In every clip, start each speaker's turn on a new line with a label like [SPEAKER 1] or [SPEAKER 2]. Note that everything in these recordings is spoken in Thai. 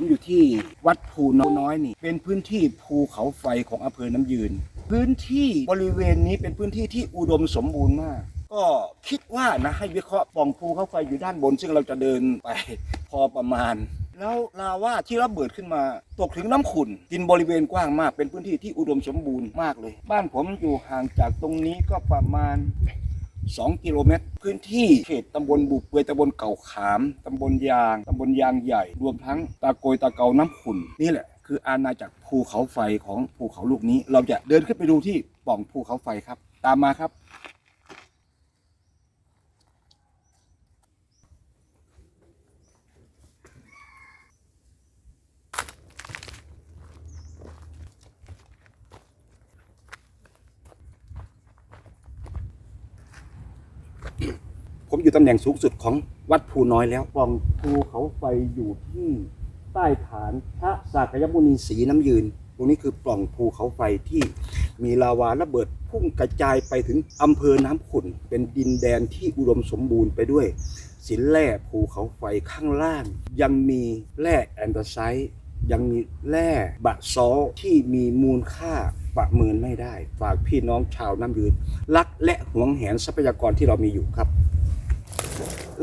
[SPEAKER 1] ผมอยู่ที่วัดภูน้อยนี่ เป็นพื้นที่ภูเขาไฟของอำเภอน้ำยืน พื้นที่บริเวณนี้เป็นพื้นที่ที่อุดมสมบูรณ์มาก ก็คิดว่านะให้วิเคราะห์ปล่องภูเขาไฟอยู่ด้านบน ซึ่งเราจะเดินไปพอประมาณ แล้วลาว่าที่ระเบิดขึ้นมา ตกถึงน้ำขุ่นดินบริเวณกว้างมาก เป็นพื้นที่ที่อุดมสมบูรณ์มากเลย บ้านผมอยู่ห่างจากตรงนี้ก็ประมาณ 2 กิโลเมตร พื้นที่เขตตำบลบุเปือยตำบลเก่าขามตำบลยางตำบลยางใหญ่ รวมทั้งตาโกยตาเกาน้ำขุ่นนี่แหละคืออาณาจักรภูเขาไฟของภูเขาลูกนี้ เราจะเดินขึ้นไปดูที่ป่องภูเขาไฟครับ ตามมาครับ ผมอยู่ตำแหน่งสูงสุดของวัดภูน้อยแล้วปล่องภูเขาไฟอยู่ที่ใต้ฐานพระสากยมุนีสีน้ำยืน ตรงนี้คือปล่องภูเขาไฟที่มีลาวาระเบิดพุ่งกระจายไปถึงอำเภอน้ำขุ่น เป็นดินแดนที่อุดมสมบูรณ์ไปด้วยสินแร่ภูเขาไฟข้างล่าง ยังมีแร่แอนโดไซต์ยังมีแร่บะซอลที่มีมูลค่าประเมินไม่ได้ ฝากพี่น้องชาวน้ำยืน รักและหวงแหนทรัพยากรที่เรามีอยู่ครับ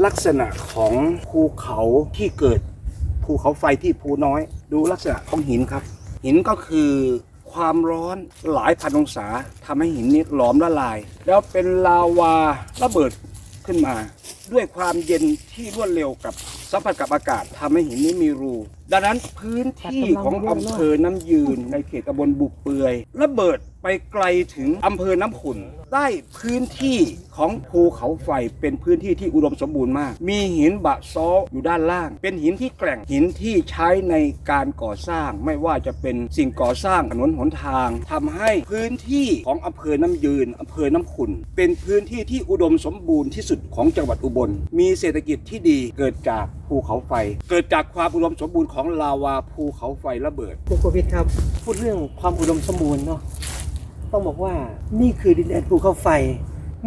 [SPEAKER 1] ลักษณะของภูเขาที่เกิดภูเขาไฟที่ภูน้อย ดูลักษณะของหินครับ หินก็คือความร้อนหลายพันองศาทำให้หินนี้หลอมละลาย แล้วเป็นลาวาระเบิดขึ้นมา ด้วยความเย็นที่รวดเร็วกับสัมผัสกับอากาศทำให้หินนี้มีรู ดังนั้นพื้นที่ของอำเภอน้ำยืนในเขตตำบลบุกเปือยระเบิด ไปไกลถึงอำเภอน้ำขุ่นได้พื้นที่ของภูเขาไฟเป็นพื้นที่ที่อุดมสมบูรณ์มาก มีหินบะซ้ออยู่ด้านล่าง เป็นหินที่แกร่งหินที่ใช้ในการก่อสร้าง ไม่ว่าจะเป็นสิ่งก่อสร้างถนนหนทางทำให้พื้นที่ของอำเภอน้ำยืนอำเภอน้ำขุ่นเป็นพื้นที่ที่อุดมสมบูรณ์ที่สุดของจังหวัดอุบล มีเศรษฐกิจที่ดีเกิดจากภูเขาไฟ เกิดจากความอุดมสมบูรณ์ของลาวาภูเขาไฟระเบิด
[SPEAKER 2] คุณโควิดครับ พูดเรื่องความอุดมสมบูรณ์เนาะ ต้องบอกว่านี่คือดินแดนภูเขาไฟ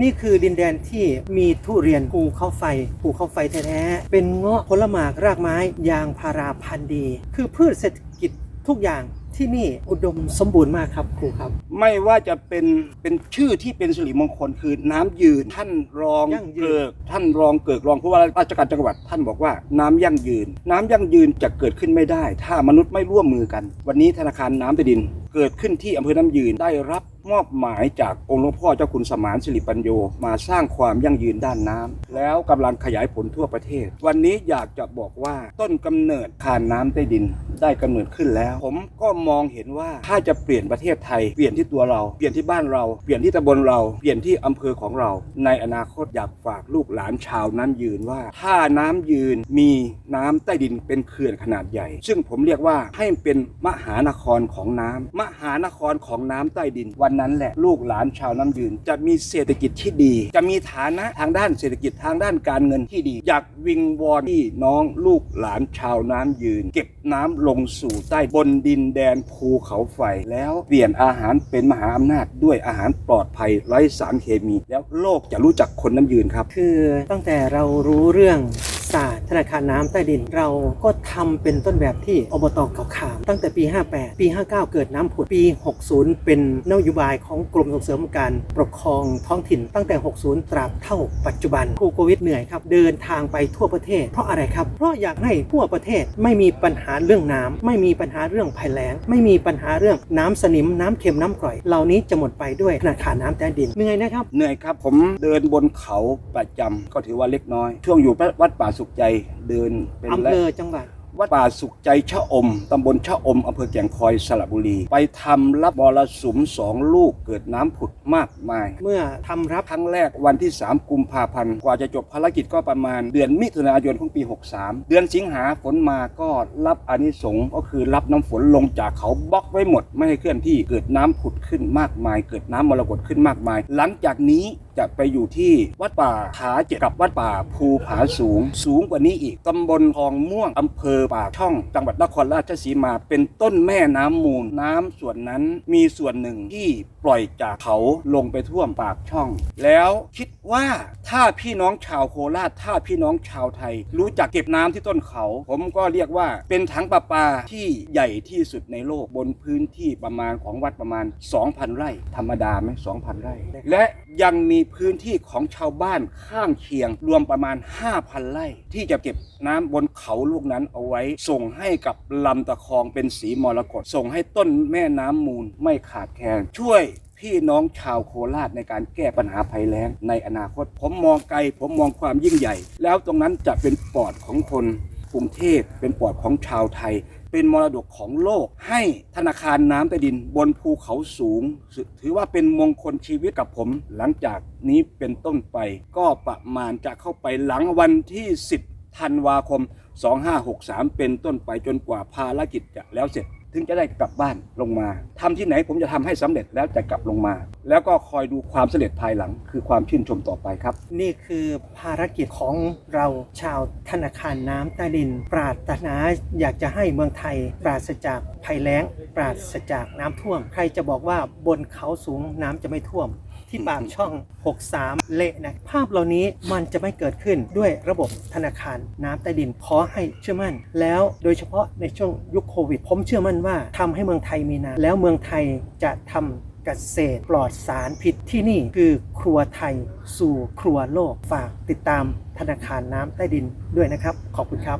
[SPEAKER 2] นี่คือดินแดนที่มีทุเรียนภูเขาไฟภูเขาไฟแท้ๆเป็นเงาะผลหมากรากไม้ยางพาราพันธุ์ดี คือพืชเศรษฐกิจทุกอย่างที่นี่อุดมสมบูรณ์มากครับครูครับ
[SPEAKER 1] ไม่ว่าจะเป็นเป็นชื่อที่เป็นสิริมงคลคือน้ำยืนท่านรอง
[SPEAKER 2] ยั่งยืน
[SPEAKER 1] เกิกท่านรองเกิกรองผู้ว่าราชการจังหวัด ท่านบอกว่าน้ำยั่งยืน น้ำยั่งยืนจะเกิดขึ้นไม่ได้ ถ้ามนุษย์ไม่ร่วมมือกัน วันนี้ธนาคารน้ำใต้ดิน เกิดขึ้นที่อำเภอน้ำยืนได้รับ มอบหมายจากองค์หลวงพ่อเจ้าคุณสมานสิริปัญโยมาสร้างความยั่งยืนด้านน้ำแล้วกำลังขยายผลทั่วประเทศ วันนี้อยากจะบอกว่าต้นกำเนิดคานน้ำใต้ดินได้กำเนิดขึ้นแล้ว ผมก็มองเห็นว่าถ้าจะเปลี่ยนประเทศไทย เปลี่ยนที่ตัวเราเปลี่ยนที่บ้านเราเปลี่ยนที่ตำบลเราเปลี่ยนที่อำเภอของเรา ในอนาคตอยากฝากลูกหลานชาวน้ำยืนว่า ถ้าน้ำยืนมีน้ำใต้ดินเป็นเขื่อนขนาดใหญ่ ซึ่งผมเรียกว่าให้เป็นมหานครของน้ำมหานครของน้ำใต้ดินวันนั้นแหละลูกหลานชาวน้ำยืน จะมีเศรษฐกิจที่ดี จะมีฐานะทางด้านเศรษฐกิจทางด้านการเงินที่ดี อยากวิงวอนที่น้องลูกหลานชาวน้ำยืน เก็บน้ำลงสู่ใต้บนดินแดนภูเขาไฟ แล้วเปลี่ยนอาหารเป็นมหาอำนาจด้วยอาหารปลอดภัยไร้สารเคมี แล้วโลกจะรู้จักคนน้ำยืนครับ
[SPEAKER 2] คือตั้งแต่เรารู้เรื่อง ธนาคารน้ำใต้ดิน เราก็ทำเป็นต้นแบบที่อบตเก่าขาม ตั้งแต่ปี 58 ปี 59 เกิดน้ำผุดปี 60 เป็นนโยบายของกรมส่งเสริมการปกครองท้องถิ่นตั้งแต่ 60 ตราบเท่าปัจจุบันครูโควิดเหนื่อยครับเดินทางไปทั่วประเทศ เพราะอะไรครับ เพราะอยากให้ทั่วประเทศไม่มีปัญหาเรื่องน้ำไม่มีปัญหาเรื่องภัยแล้ง ไม่มีปัญหาเรื่องน้ำสนิมน้ำเค็มน้ำกร่อย เหล่านี้จะหมดไปด้วยธนาคารน้ำใต้ดินเหนื่อยนะครับ
[SPEAKER 1] เหนื่อยครับผมเดินบนเขาประจำก็ถือว่าเล็กน้อย ช่วงอยู่วัดป่าสุขใจเดินเป็น
[SPEAKER 2] อำ
[SPEAKER 1] และ
[SPEAKER 2] เภอจังหวัด
[SPEAKER 1] วัดป่าสุขใจชะอม ตำบลชะอม อำเภอแก่งคอย สระบุรี ไปทำรับบรสุมสองลูกเกิดน้ำผุดมากมาย
[SPEAKER 2] เมื่อทำรับ
[SPEAKER 1] ครั้งแรกวันที่ 3 กุมภาพันธ์ กว่าจะจบภารกิจก็ประมาณ เดือนมิถุนายนของปี 63 เดือนสิงหาฝนมาก็รับอนิสงส์ก็คือรับน้ำฝนลงจากเขาบล็อกไว้หมด ไม่ให้เคลื่อนที่เกิดน้ำผุดขึ้นมากมาย เกิดน้ำมรกตขึ้นมากมาย หลังจากนี้จะไปอยู่ที่วัดป่าผาเจ็ดกับวัดป่าภูผาสูง สูงกว่านี้อีกตำบลคลองม่วงอำเภอปากช่องจังหวัดนครราชสีมาเป็นต้นแม่น้ำมูล น้ำส่วนนั้นมีส่วนหนึ่งที่ปล่อยจากเขาลงไปท่วมปากช่อง แล้วคิดว่าถ้าพี่น้องชาวโคราชถ้าพี่น้องชาวไทย รู้จักเก็บน้ำที่ต้นเขา ผมก็เรียกว่าเป็นถังประปาที่ใหญ่ที่สุดในโลกบนพื้นที่ประมาณของวัดประมาณ 2,000 ไร่ ธรรมดาไหม2,000 ไร่ และยังมีพื้นที่ของชาวบ้านข้างเคียงรวมประมาณ 5,000 ไร่ ที่จะเก็บน้ำบนเขาลูกนั้นเอาไว้ ส่งให้กับลำตะคองเป็นสีมรกตส่งให้ต้นแม่น้ำมูลไม่ขาดแคลนช่วยพี่น้องชาวโคราชในการแก้ปัญหาภัยแล้งในอนาคต ผมมองไกล ผมมองความยิ่งใหญ่ แล้วตรงนั้นจะเป็นปอดของคนกรุงเทพเป็นปอดของชาวไทย เป็นมรดกของโลก ให้ธนาคารน้ำใต้ดินบนภูเขาสูง ถือว่าเป็นมงคลชีวิตกับผม หลังจากนี้เป็นต้นไป ก็ประมาณจะเข้าไปหลังวันที่ 10ธันวาคม 2563 เป็นต้นไปจนกว่าภารกิจจะแล้วเสร็จ ถึงจะได้กลับบ้านลงมาทำที่ไหนผมจะทำให้สำเร็จแล้วจะกลับลงมา แล้วก็คอยดูความสำเร็จภายหลัง คือความชื่นชมต่อไปครับ
[SPEAKER 2] นี่คือภารกิจของเราชาวธนาคารน้ำใต้ดิน ปรารถนาอยากจะให้เมืองไทย ปราศจากภัยแล้ง ปราศจากน้ำท่วม ใครจะบอกว่าบนเขาสูงน้ำจะไม่ท่วม ที่ปากช่อง 63 เละนะ ภาพเหล่านี้มันจะไม่เกิดขึ้นด้วยระบบธนาคารน้ำใต้ดิน ขอให้เชื่อมั่น แล้วโดยเฉพาะในช่วงยุคโควิด ผมเชื่อมั่นว่าทำให้เมืองไทยมีน้ำแล้วเมืองไทยจะทำเกษตรปลอดสารพิษที่นี่คือครัวไทยสู่ครัวโลกฝากติดตามธนาคารน้ำใต้ดินด้วยนะครับ ขอบคุณครับ